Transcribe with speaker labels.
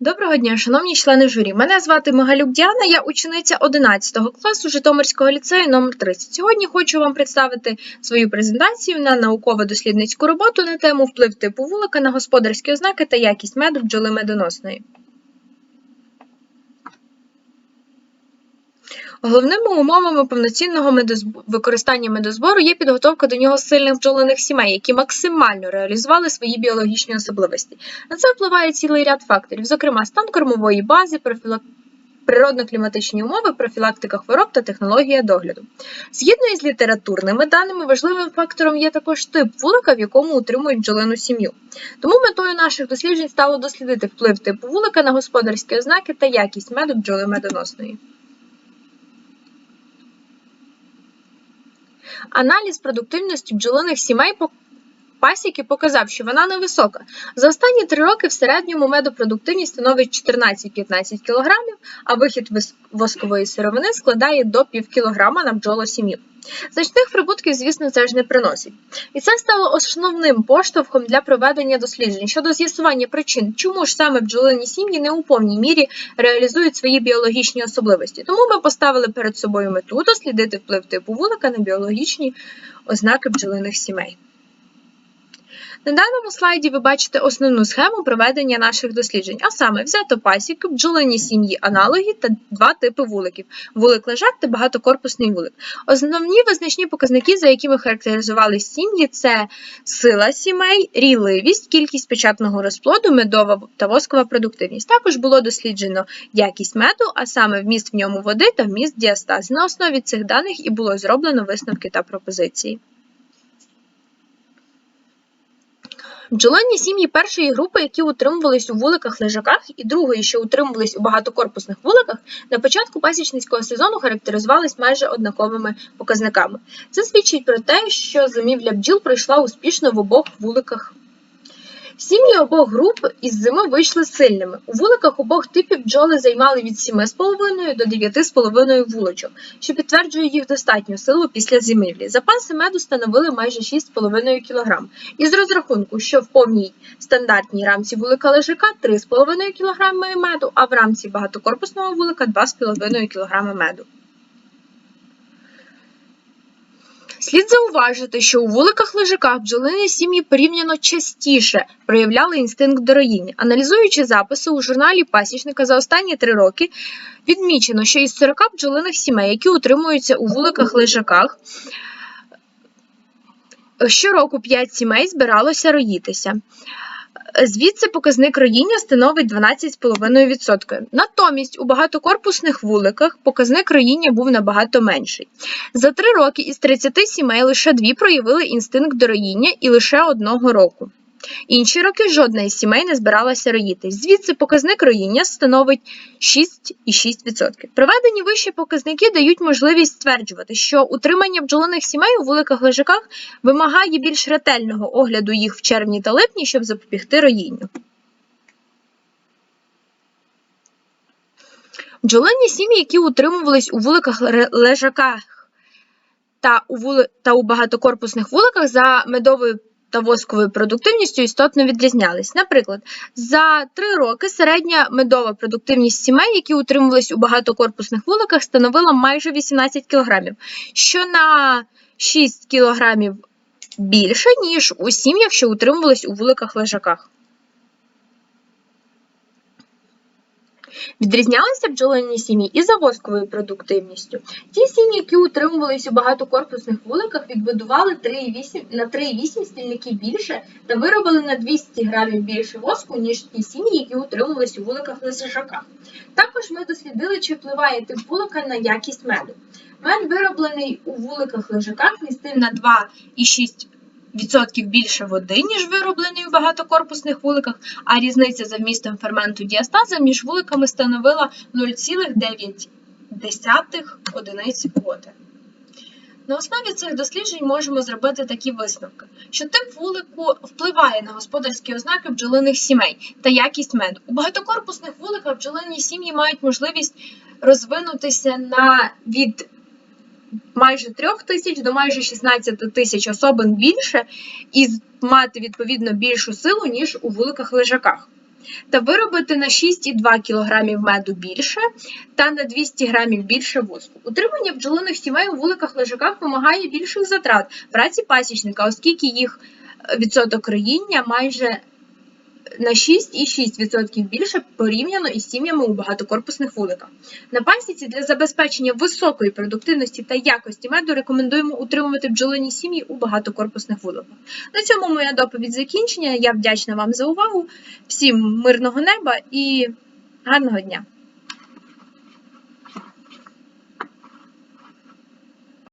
Speaker 1: Доброго дня, шановні члени журі. Мене звати Магалюк Діана, я учениця 11 класу Житомирського ліцею номер 30 Сьогодні хочу вам представити свою презентацію на науково-дослідницьку роботу на тему вплив типу вулика на господарські ознаки та якість меду бджоли медоносної. Головними умовами повноцінного використання медозбору є підготовка до нього сильних бджолиних сімей, які максимально реалізували свої біологічні особливості. На це впливає цілий ряд факторів, зокрема стан кормової бази, профілак... природно-кліматичні умови, профілактика хвороб та технологія догляду. Згідно із літературними даними, важливим фактором є також тип вулика, в якому утримують бджолину сім'ю. Тому метою наших досліджень стало дослідити вплив типу вулика на господарські ознаки та якість меду бджоли медоносної. Аналіз продуктивності бджолиних сімей по пасіки показав, що вона невисока. За останні три роки в середньому медопродуктивність становить 14-15 кг, а вихід воскової сировини складає до пів кілограма на бджолосім'ю. Значних прибутків, звісно, це ж не приносить. І це стало основним поштовхом для проведення досліджень щодо з'ясування причин, чому ж саме бджолині сім'ї не у повній мірі реалізують свої біологічні особливості. Тому ми поставили перед собою мету дослідити вплив типу вулика на біологічні ознаки бджолиних сімей. На даному слайді ви бачите основну схему проведення наших досліджень, а саме взято пасіки, бджолині сім'ї аналоги та два типи вуликів вулик лежак та багатокорпусний вулик. Основні визначні показники, за якими характеризували сім'ї, це сила сімей, рійливість, кількість печатного розплоду, медова та воскова продуктивність. Також було досліджено якість меду, а саме вміст в ньому води та вміст діастаз. На основі цих даних і було зроблено висновки та пропозиції. Бджолині сім'ї першої групи, які утримувались у вуликах-лежаках, і другої, що утримувались у багатокорпусних вуликах, на початку пасічницького сезону характеризувались майже однаковими показниками. Це свідчить про те, що зимівля бджіл пройшла успішно в обох вуликах. Сім'ї обох груп із зими вийшли сильними. У вуликах обох типів бджоли займали від 7,5 до 9,5 вулочок, що підтверджує їх достатню силу після зимівлі. Запаси меду становили майже 6,5 кг. Із розрахунку, що в повній стандартній рамці вулика лежака 3,5 кг меду, а в рамці багатокорпусного вулика 2,5 кг меду. Слід зауважити, що у вуликах лежаках бджолини сім'ї порівняно частіше проявляли інстинкт до роїння. Аналізуючи записи у журналі пасічника за останні три роки, відмічено, що із 40 бджолиних сімей, які утримуються у вуликах лежаках, щороку 5 сімей збиралося роїтися. Звідси показник роїння становить 12,5%. Натомість у багатокорпусних вуликах показник роїння був набагато менший. За три роки із 30 сімей лише дві проявили інстинкт до роїння і лише одного року. Інші роки жодна із сімей не збиралася роїтись. Звідси показник роїння становить 6,6%. Приведені вищі показники дають можливість стверджувати, що утримання бджолиних сімей у вуликах лежаках вимагає більш ретельного огляду їх в червні та липні, щоб запобігти роїнню. Бджолині сім'ї, які утримувались у вуликах лежаках та у, вули... та у багатокорпусних вуликах за медовою та восковою продуктивністю істотно відрізнялись. Наприклад, за три роки середня медова продуктивність сімей, які утримувались у багатокорпусних вуликах, становила майже 18 кг, що на 6 кг більше, ніж у сім'ях, що утримувались у вуликах-лежаках. Відрізнялися бджолині сім'ї і за восковою продуктивністю. Ті сім'ї, які утримувались у багатокорпусних вуликах, відбудували 3,8 на 3,8 стільників більше та виробили на 200 грамів більше воску, ніж ті сім'ї, які утримувались у вуликах лежаках. Також ми дослідили, чи впливає тип вулика на якість меду. Мед, вироблений у вуликах лежаках, містив на 2,6 відсотків більше води, ніж вироблений у багатокорпусних вуликах, а різниця за вмістом ферменту діастаза між вуликами становила 0,9 одиниці квоти. На основі цих досліджень можемо зробити такі висновки, що тип вулику впливає на господарські ознаки бджолиних сімей та якість меду. У багатокорпусних вуликах бджолині сім'ї мають можливість розвинутися на від майже 3 тисяч до майже 16 тисяч особин більше і мати відповідно більшу силу, ніж у вуликах лежаках. та виробити на 6,2 кг меду більше та на 200 грамів більше воску. Утримання бджолиних сімей у вуликах лежаках вимагає більших затрат праці пасічника, оскільки їх е, відсоток роїння майже на 6,6% більше порівняно із сім'ями у багатокорпусних вуликах. На пасіці для забезпечення високої продуктивності та якості меду рекомендуємо утримувати бджолині сім'ї у багатокорпусних вуликах. На цьому моя доповідь закінчення. Я вдячна вам за увагу. Всім мирного неба і гарного дня!